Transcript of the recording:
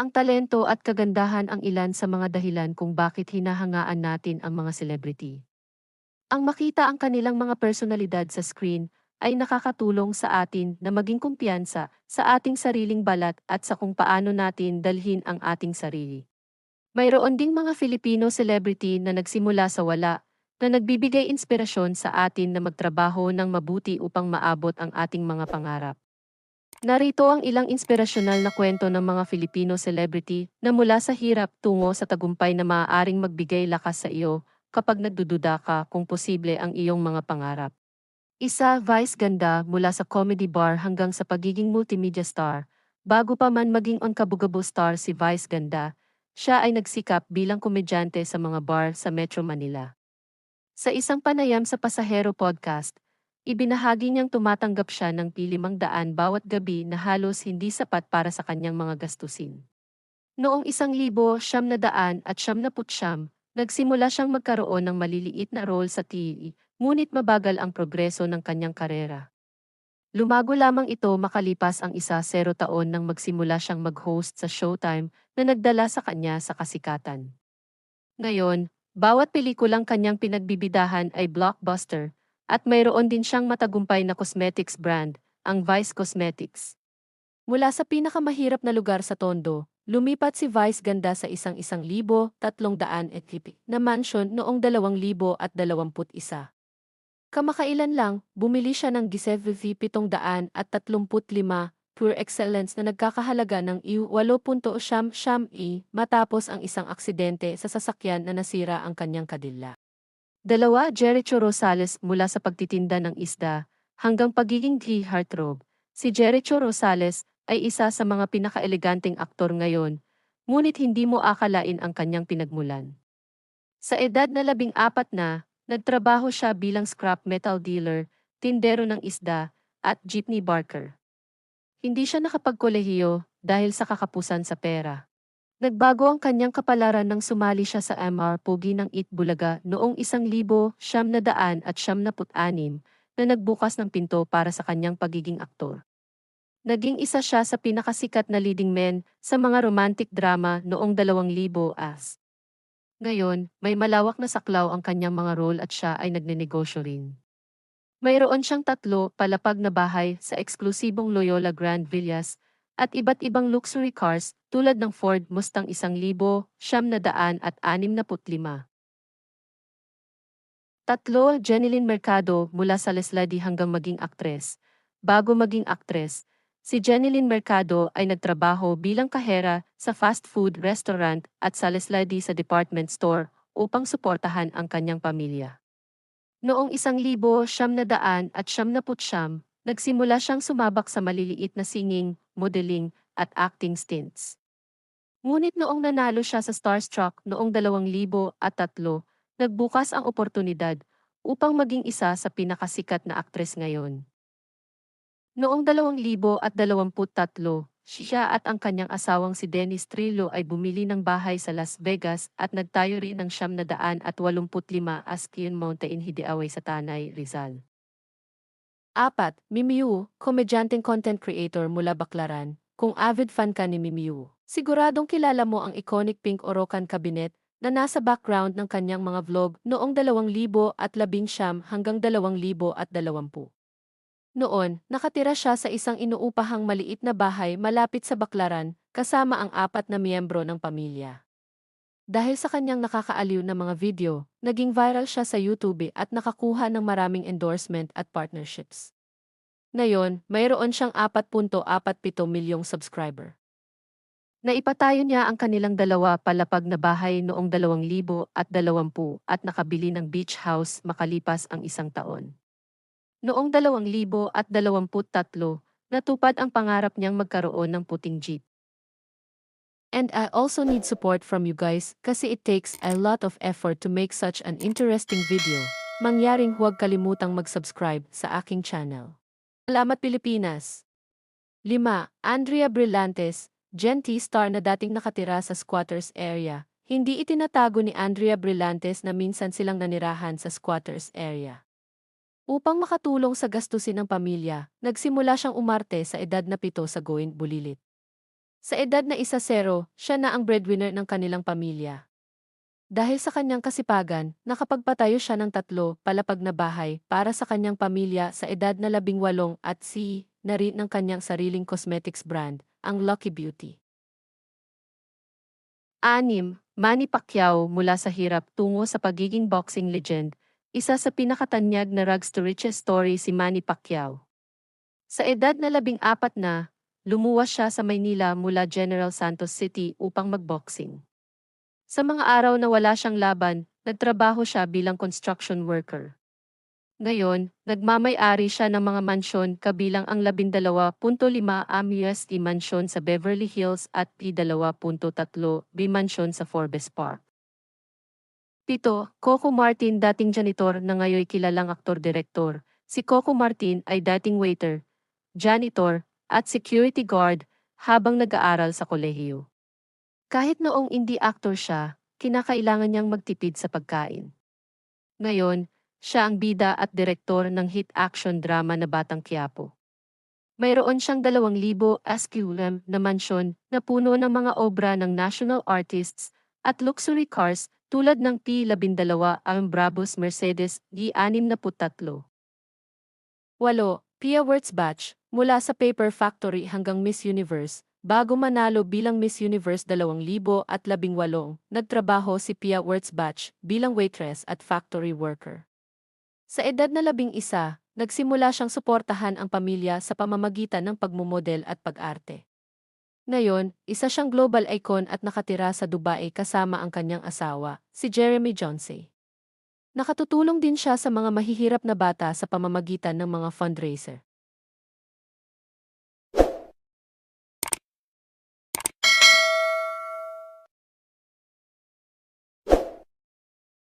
Ang talento at kagandahan ang ilan sa mga dahilan kung bakit hinahangaan natin ang mga celebrity. Ang makita ang kanilang mga personalidad sa screen ay nakakatulong sa atin na maging kumpiyansa sa ating sariling balat at sa kung paano natin dalhin ang ating sarili. Mayroon ding mga Filipino celebrity na nagsimula sa wala, na nagbibigay inspirasyon sa atin na magtrabaho ng mabuti upang maabot ang ating mga pangarap. Narito ang ilang inspirasyonal na kwento ng mga Filipino celebrity na mula sa hirap tungo sa tagumpay na maaaring magbigay lakas sa iyo kapag nagdududa ka kung posible ang iyong mga pangarap. Isa, Vice Ganda mula sa comedy bar hanggang sa pagiging multimedia star. Bago pa man maging on kabugabo star si Vice Ganda, siya ay nagsikap bilang komedyante sa mga bar sa Metro Manila. Sa isang panayam sa Pasahero Podcast, Ibinahagi niyang tumatanggap siya ng pilimang daan bawat gabi na halos hindi sapat para sa kanyang mga gastusin. Noong isang libo, siyam na daan at siyam na putsyam, nagsimula siyang magkaroon ng maliliit na role sa TV, ngunit mabagal ang progreso ng kanyang karera. Lumago lamang ito makalipas ang isa zero taon nang magsimula siyang mag-host sa Showtime na nagdala sa kanya sa kasikatan. Ngayon, bawat pelikulang kanyang pinagbibidahan ay blockbuster, at mayroon din siyang matagumpay na cosmetics brand, ang Vice Cosmetics. Mula sa pinakamahirap na lugar sa Tondo, lumipat si Vice Ganda sa isang isang libo, tatlong daan na mansion noong dalawang libo at dalawamput isa. Kamakailan lang, bumili siya ng Giuseppe V 700 at 35 Pure Excellence na nagkakahalaga ng EU 8.7 i matapos ang isang aksidente sa sasakyan na nasira ang kanyang kadilla. Dalawa, Jericho Rosales mula sa pagtitinda ng isda hanggang pagiging key heartthrob. Si Jericho Rosales ay isa sa mga pinakaeleganteng aktor ngayon, ngunit hindi mo akalain ang kanyang pinagmulan. Sa edad na labing apat na, nagtrabaho siya bilang scrap metal dealer, tindero ng isda, at jeepney barker. Hindi siya nakapagkolehiyo dahil sa kakapusan sa pera. Nagbago ang kanyang kapalaran nang sumali siya sa MR Pogi ng Itbulaga noong isang libo siyam na daan at siyam na put-anim na nagbukas ng pinto para sa kanyang pagiging aktor. Naging isa siya sa pinakasikat na leading men sa mga romantic drama noong 2000 as. Ngayon, may malawak na saklaw ang kanyang mga role at siya ay nagnenegosyo rin. Mayroon siyang tatlo palapag na bahay sa eksklusibong Loyola Grand Villas at iba't ibang luxury cars tulad ng Ford Mustang 1000, siyam na daan at anim na putlima. Tatlo, Jeneline Mercado mula sa Lesladi hanggang maging aktres. Bago maging aktres, si Jeneline Mercado ay nagtrabaho bilang kahera sa fast food restaurant at sa Lesladi sa department store upang suportahan ang kanyang pamilya. Noong isang libo siyam na daan at siyam na putsyam, nagsimula siyang sumabak sa maliliit na singing, modeling, at acting stints. Ngunit noong nanalo siya sa Starstruck noong 2003, nagbukas ang oportunidad upang maging isa sa pinakasikat na aktres ngayon. Noong 2023, siya at ang kanyang asawang si Dennis Trillo ay bumili ng bahay sa Las Vegas at nagtayo rin ng siyam na daan at 85 Askin Mountain Hideaway sa Tanay, Rizal. Apat, Mimiu, komedyanteng content creator mula Baklaran, kung avid fan ka ni Mimiu, siguradong kilala mo ang iconic pink Orokan cabinet na nasa background ng kanyang mga vlog noong 2019 hanggang 2020. Noon, nakatira siya sa isang inuupahang maliit na bahay malapit sa Baklaran kasama ang apat na miyembro ng pamilya. Dahil sa kanyang nakakaaliw na mga video, naging viral siya sa YouTube at nakakuha ng maraming endorsement at partnerships. Ngayon, mayroon siyang 4.47 milyong subscriber. Naipatayo niya ang kanilang dalawa palapag na bahay noong 2020 at nakabili ng beach house makalipas ang isang taon. Noong 2023, natupad ang pangarap niyang magkaroon ng puting jeep. And I also need support from you guys kasi it takes a lot of effort to make such an interesting video. Mangyaring huwag kalimutang mag-subscribe sa aking channel. Salamat Pilipinas. 5. Andrea Brillantes, Gen star na dating nakatira sa squatters area. Hindi itinatago ni Andrea Brillantes na minsan silang nanirahan sa squatters area. Upang makatulong sa gastusin ng pamilya, nagsimula siyang umarte sa edad na pito sa Going Bulilit. Sa edad na isa zero, siya na ang breadwinner ng kanilang pamilya. Dahil sa kanyang kasipagan, nakapagpatayo siya ng tatlo palapag na bahay para sa kanyang pamilya sa edad na labing walong at si na rin ng kanyang sariling cosmetics brand, ang Lucky Beauty. Anim, Manny Pacquiao mula sa hirap tungo sa pagiging boxing legend, isa sa pinakatanyag na rags to riches story si Manny Pacquiao. Sa edad na labing apat na, lumuwas siya sa Maynila mula General Santos City upang magboxing. Sa mga araw na wala siyang laban, nagtrabaho siya bilang construction worker. Ngayon, nagmamay-ari siya ng mga mansyon kabilang ang 12.5 am USD mansyon sa Beverly Hills at P2.3 B mansyon sa Forbes Park. Pito, Coco Martin dating janitor na ngayoy kilalang aktor-direktor. Si Coco Martin ay dating waiter, janitor, at security guard habang nag-aaral sa kolehiyo. Kahit noong hindi actor siya, kinakailangan niyang magtipid sa pagkain. Ngayon, siya ang bida at direktor ng hit action drama na Batang Quiapo. Mayroon siyang 2,000 SQM na mansyon na puno ng mga obra ng national artists at luxury cars tulad ng P-12 ang Brabus Mercedes G63. 8. Pia Wurtz Batch, mula sa Paper Factory hanggang Miss Universe, bago manalo bilang Miss Universe 2018, nagtrabaho si Pia Wurtz Batch bilang waitress at factory worker. Sa edad na labing isa, nagsimula siyang suportahan ang pamilya sa pamamagitan ng pagmumodel at pag-arte. Ngayon, isa siyang global icon at nakatira sa Dubai kasama ang kanyang asawa, si Jeremy Jonesy. Nakatutulong din siya sa mga mahihirap na bata sa pamamagitan ng mga fundraiser.